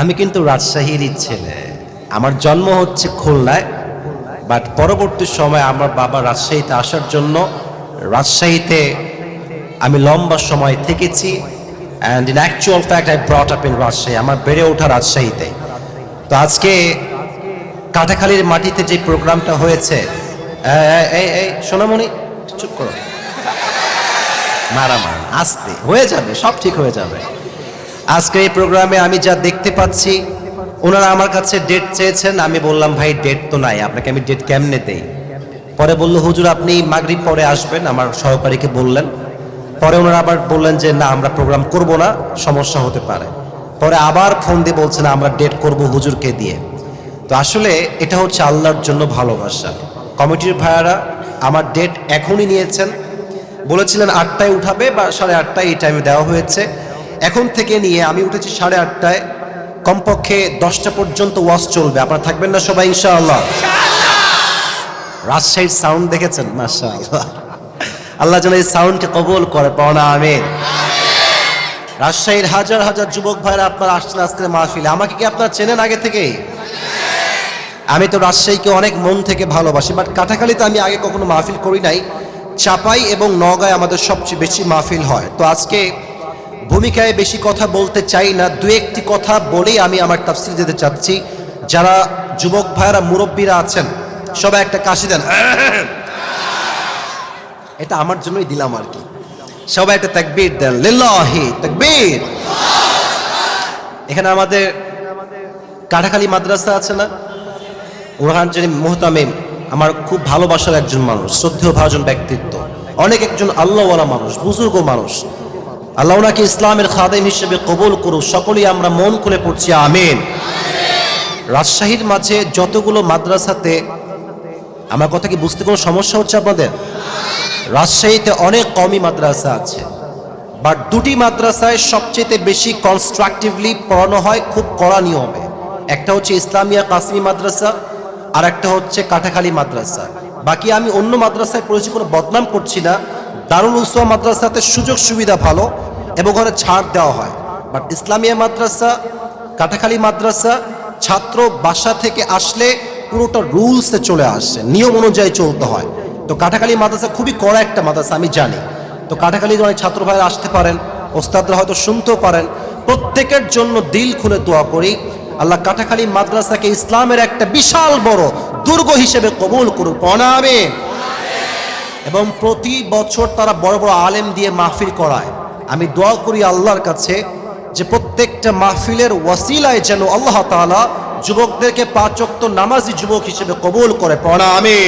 আমি কিন্তু রাজশাহীরই ছেলে। আমার জন্ম হচ্ছে খুলনায় বাট পরবর্তী সময় আমার বাবা রাজশাহীতে আসার জন্য রাজশাহীতে আমি লম্বা সময় থেকেছি and in actual fact I brought up in Rajshahi আমার বেড়ে ওঠা রাজশাহীতে। তো আজকে কাটাখালীর মাটিতে যে প্রোগ্রামটা হয়েছে এই, এই, সোনামণি চুপ করো। মারা মারা আস্তে হয়ে যাবে সব ঠিক হয়ে যাবে। আজকে এই প্রোগ্রামে আমি যা দেখতে পাচ্ছি, ওনারা আমার কাছে ডেট চেয়েছেন, আমি বললাম, ভাই ডেট তো নাই, আপনাকে আমি ডেট কেমনে দেই? পরে বলল, হুজুর, আপনি মাগরিব পরে আসবেন, আমার সহকারীকে বললেন। পরে ওনারা আবার বললেন যে, না, আমরা প্রোগ্রাম করব না, সমস্যা হতে পারে। পরে আবার ফোন দিয়ে বলছেন, আমরা ডেট করব হুজুরকে দিয়ে। তো আসলে এটা হচ্ছে আল্লাহর জন্য ভালোবাসা। কমিটির ভাইয়ারা আমার ডেট এখনই নিয়েছেন। বলেছিলেন, আটটায় উঠাবে বা সাড়ে আটটায় এই টাইমে দেওয়া হয়েছে। এখন থেকে নিয়ে আমি উঠেছি সাড়ে আটটায়। কমপক্ষে দশটা পর্যন্ত ওয়াশ চলবে। আপনারা থাকবেন না সবাই, ইনশাআল্লাহ। রাজশাহীর সাউন্ড দেখেছেন? মাসা আল্লাহ যেন এই সাউন্ডকে কবুল করে পাওনা আমিন। রাজশাহীর হাজার হাজার যুবক ভাইরা আপনারা আসছেন আজকের মাহফিলে। আমাকে কি আপনারা চেনেন আগে থেকে আমি তো রাজশাহীকে অনেক মন থেকে ভালোবাসি বাট কাটাখালীতে আমি আগে কখনো মাহফিল করি নাই। চাপাই এবং নগায় আমাদের সবচেয়ে বেশি মাহফিল হয়। তো আজকে ভূমিকায় বেশি কথা বলতে চাই না। দু একটি কথা বলেই আমি আমার তাফসির যেতে চাচ্ছি। যারা যুবক ভাইরা মুরব্বীরা আছেন, সবাই একটা কাশি দেন। এটা আমার জন্যই দিলাম আর কি। সবাই একটা তাকবীর দেন। লিল্লাহি, তাকবীর। এখানে আমাদের কাটাখালী মাদ্রাসা আছে না? ওখান যিনি মোহতামিম, আমার খুব ভালোবাসার একজন মানুষ, শ্রদ্ধেয় ভাজন ব্যক্তিত্ব। অনেক একজন আল্লাহওয়ালা মানুষ, বুজুর্গ মানুষ। আল্লাহ ওনাকে ইসলামের খাদেম হিসেবে কবুল করুক, সকলেই আমরা মন খুলে পড়ছি, আমিন। রাজশাহীর মাঝে যতগুলো মাদ্রাসাতে, আমার কথা কি বুঝতে কোনো সমস্যা হচ্ছে আপনাদের? রাজশাহীতে অনেক কমই মাদ্রাসা আছে বাট দুটি মাদ্রাসায় সবচেয়ে বেশি কনস্ট্রাকটিভলি পড়ানো হয়, খুব কড়া নিয়মে। একটা হচ্ছে ইসলামিয়া কাসমি মাদ্রাসা, আর একটা হচ্ছে কাটাখালী মাদ্রাসা। বাকি আমি অন্য মাদ্রাসায় পড়েছি, কোনো বদনাম করছি না। দারুল উসুয়া মাদ্রাসাতে সুযোগ সুবিধা ভালো এবং ওখানে ছাড় দেওয়া হয়। বাট ইসলামিয়া মাদ্রাসা, কাটাখালী মাদ্রাসা, ছাত্র বাসা থেকে আসলে পুরোটা রুলসে চলে আসছে নিয়ম অনুযায়ী চলতে হয়। তো কাটাখালী মাদ্রাসা খুবই কড়া একটা মাদ্রাসা, আমি জানি। তো কাটাখালীর অনেক ছাত্র ভাইরা আসতে পারেন, ওস্তাদরা হয়তো শুনতেও পারেন। প্রত্যেকের জন্য দিল খুলে দোয়া করি, আল্লাহ কাটাখালী মাদ্রাসাকে ইসলামের একটা বিশাল বড় দুর্গ হিসেবে কবুল করুক। প্রণামে এবং প্রতি বছর তারা বড় বড় আলেম দিয়ে মাহফিল করায়। আমি দোয়া করি আল্লাহর কাছে যে প্রত্যেকটা মাহফিলের ওয়াসিলায় যেন আল্লাহ তালা যুবকদেরকে পাঁচক্ত নামাজি যুবক হিসেবে কবুল করে। প্রণামে